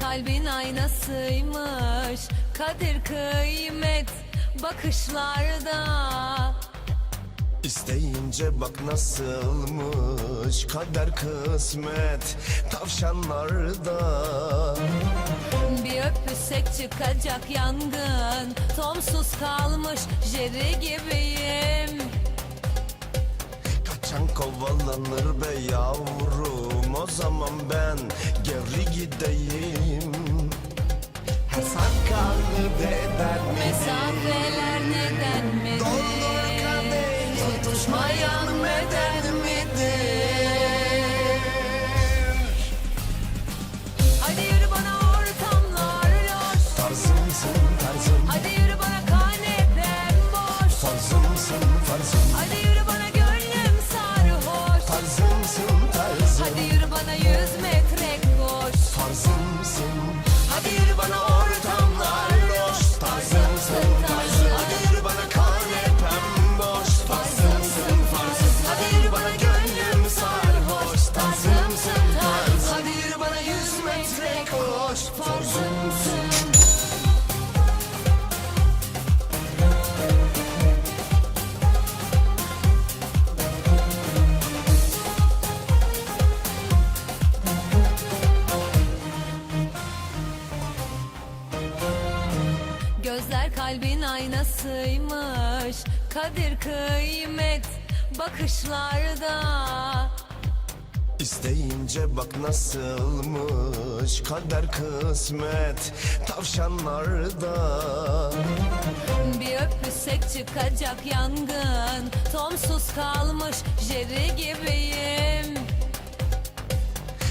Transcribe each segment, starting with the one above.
kalbin aynasıymış. Kadir kıymet bakışlarda. İsteyince bak nasılmış kader kısmet tavşanlarda. Bir öpüşsek çıkacak yangın Tomsuz kalmış jeri gibiyim. Kaçan kovalanır be yavrum o zaman ben geri gideyim. Her sakallı deden Mesafeler neden midir? Doldur kadeh. Tutuşmayan beden kalbin aynasıymış. Kadir kıymet bakışlarda. İsteyince bak nasılmış kader kısmet tavşanlarda. Bir öpüşsek çıkacak yangın Tomsuz kalmış jeri gibiyim.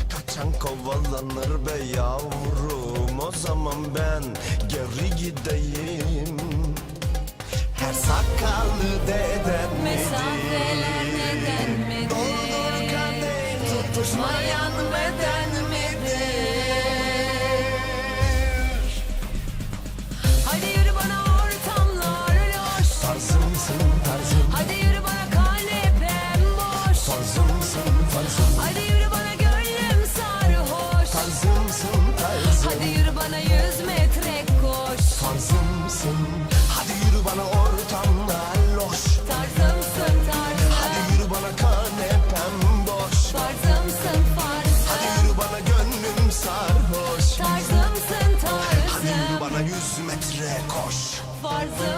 Kaçan kovalanır be yavrum o zaman ben geri gideyim Her sakallı deden Mesafeler neden midir? Doldur kadeh tutuşmayan Farzımsın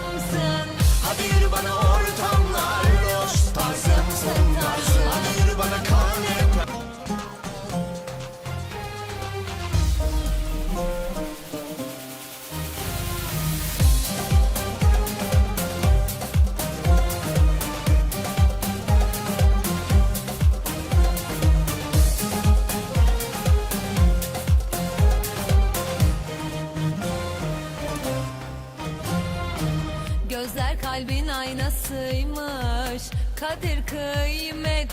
kalbin aynasıymış. Kadir kıymet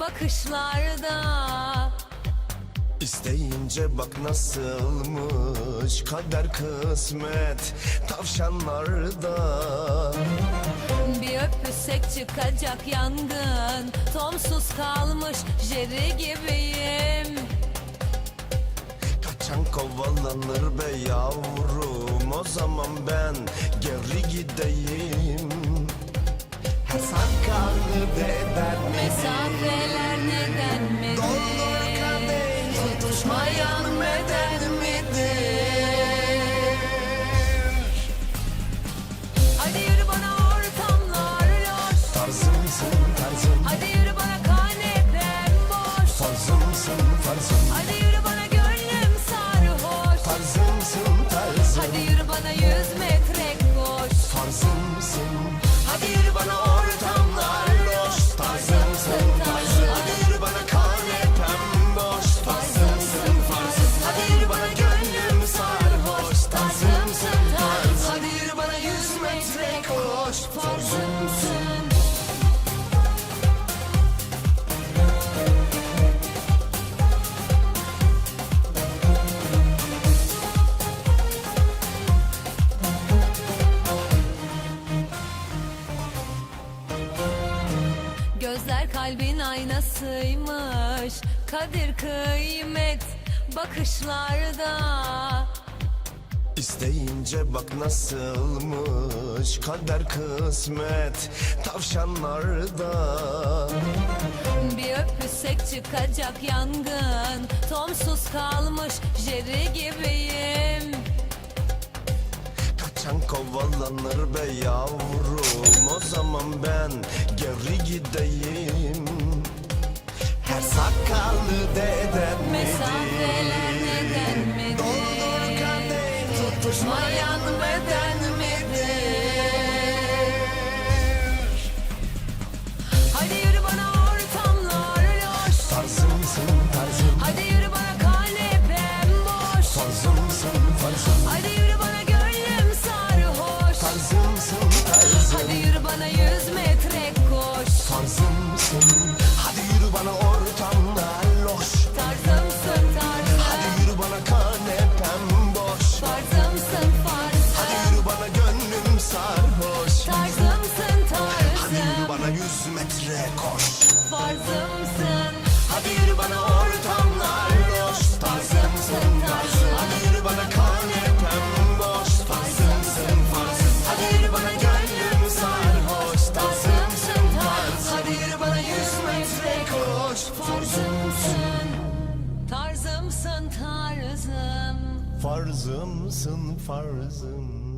bakışlarda. İsteyince bak nasılmış kader kısmet tavşanlarda. Bir öpüşsek çıkacak yangın Tomsuz kalmış jeri gibiyim. Kaçan kovalanır be yavrum o zaman ben geri gideyim Her sakallı deden Mesafeler neden midir? Doldur kadeh tutuşmayan beden midir? Kalbin aynasıymış. Kadir kıymet bakışlarda. İsteyince bak nasılmış kader kısmet tavşanlarda. Bir öpüşsek çıkacak yangın Tomsuz kalmış Jerry gibiyim Kaçan kovalanır be yavrum. O zaman ben geri gideyim. Her sakallı deden bana yüz metre koş. Farzımsın. Hadi yürü bana ortamlar loş Tarzımsın tarzım Hadi yürü bana kanepem boş. Tarzımsın farzım Hadi yürü bana gönlüm sarhoş. Tarzımsın tarzım Hadi yürü bana yüz metre koş. Farzımsın. Tarzımsın tarzım. Farzımsın farzım